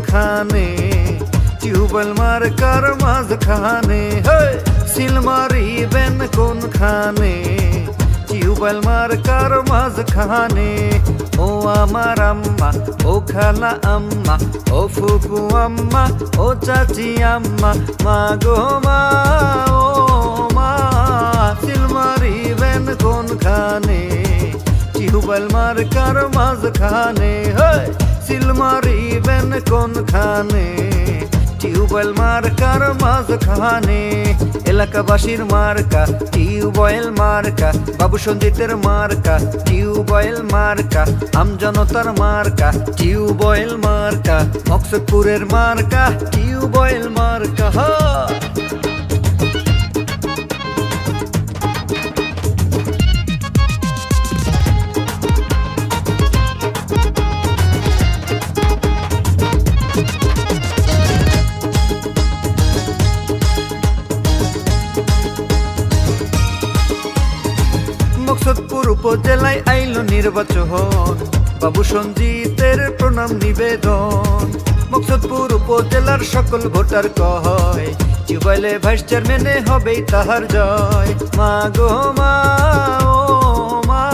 কোনখানে tube well marker মাঝখানে seal মারিবেন কোনখানে টিউবওয়েল মার্কার মাঝখানে ও আমার আম্মা ও খালা আম্মা ও ফুকু আম্মা ও চাচি আম্মা মা গো মা ও মা সিল মারিবেন কোনখানে টিউবওয়েল মার্কার মাঝখানে হয় সিল মারিবেন কোনখানে টিউবওয়েল মার্কার মাঝখানে। এলাকাবাসীর মার্কা, টিউবওয়েল মার্কা, বাবু সঞ্জিতের মার্কা, টিউবওয়েল মার্কা আমজনতার মার্কা, টিউবওয়েল মার্কা, মকসদপুরের মার্কা, টিউবওয়েল মার্কা মকসদপুর উপজেলায় আইল নির্বাচন। বাবু সঞ্জিতের প্রণাম নিবেদন। মকসদপুর উপজেলার সকল ভোটার কয় টিউবওয়েলে ভাইস চেয়ারম্যানে হবেই তাহার জয়। মা গো, মা, ও, মা,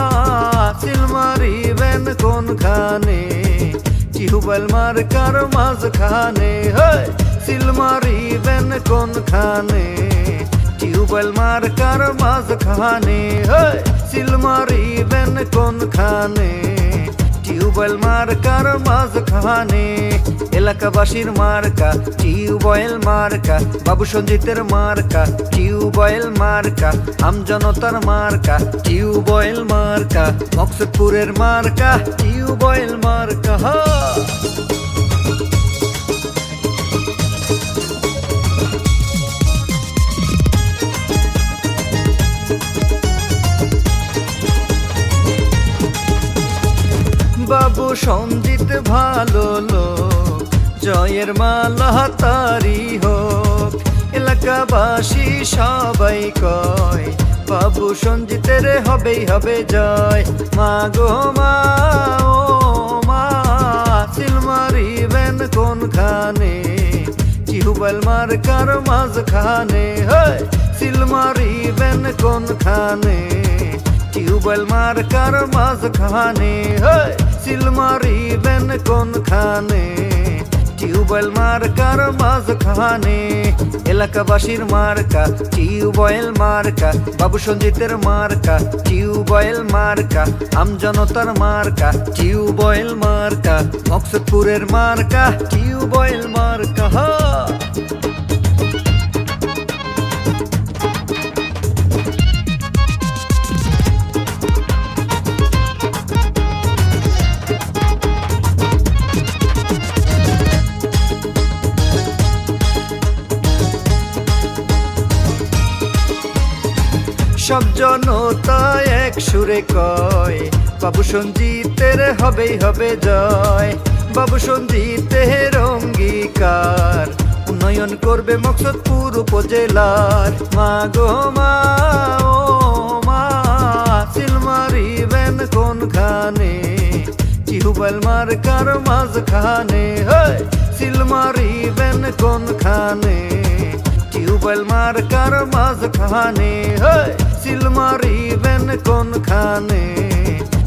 সিল মারিবেন কোনখানে? টিউবওয়েল মার্কার মাঝখানে হয় সিল মারিবেন কোনখানে? টিউবওয়েল মার্কার হয় সিল মারিবেন কোনখানে টিউবওয়েল মার্কার মাঝখানে এলাকাবাসীর মার্কা টিউবওয়েল মার্কা বাবু সঞ্জিতের মার্কা টিউবওয়েল মার্কা আমজনতার মার্কা টিউবওয়েল মার্কা মকসদপুরের মার্কা টিউবওয়েল মার্কা সঞ্জিত ভালো লোক, জয়ের মালা তারি হোক। এলাকাবাসী সবাই কয়, বাবু সঞ্জিতের হবেই হবে জয়। মা গো মা, ও মা সিল মারিবেন কোনখানে? টিউবওয়েল মার্কার মাঝখানে হয় সিল মারিবেন কোনখানে? টিউবওয়েল মার্কার মাঝখানে হয় সিল মারিবেন কোনখানে টিউবওয়েল মার্কার মাঝখানে এলাকাবাসীর মার্কা টিউবওয়েল মার্কা বাবু সঞ্জিতের মার্কা টিউবওয়েল মার্কা আমজনতার মার্কা টিউবওয়েল মার্কা মকসদপুরের মার্কা টিউবওয়েল মার্কা সব জনতা এক সুরে কয়, বাবু সঞ্জিতের হবেই হবে জয়। বাবু সঞ্জিতের অঙ্গীকার, উন্নয়ন করবে মকসদপুর উপজেলার। মা গো মা, ও মা মারিবেন কোনখানে? টিউবওয়েল মার্কার মাঝখানে হয় সিল মারিবেন কোনখানে? টিউবওয়েল মার্কার মাঝখানে হয় সিল মারিবেন কোনখানে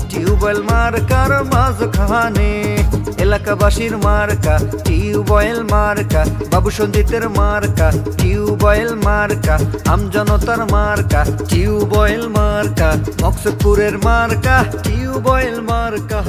টিউবওয়েল মার্কার মাঝখানে। এলাকাবাসীর মার্কা, টিউবওয়েল মার্কা, বাবু সঞ্জিতের মার্কা, টিউবওয়েল মার্কা আমজনতার মার্কা, টিউবওয়েল মার্কা, মকসদপুরের মার্কা, টিউবওয়েল মার্কা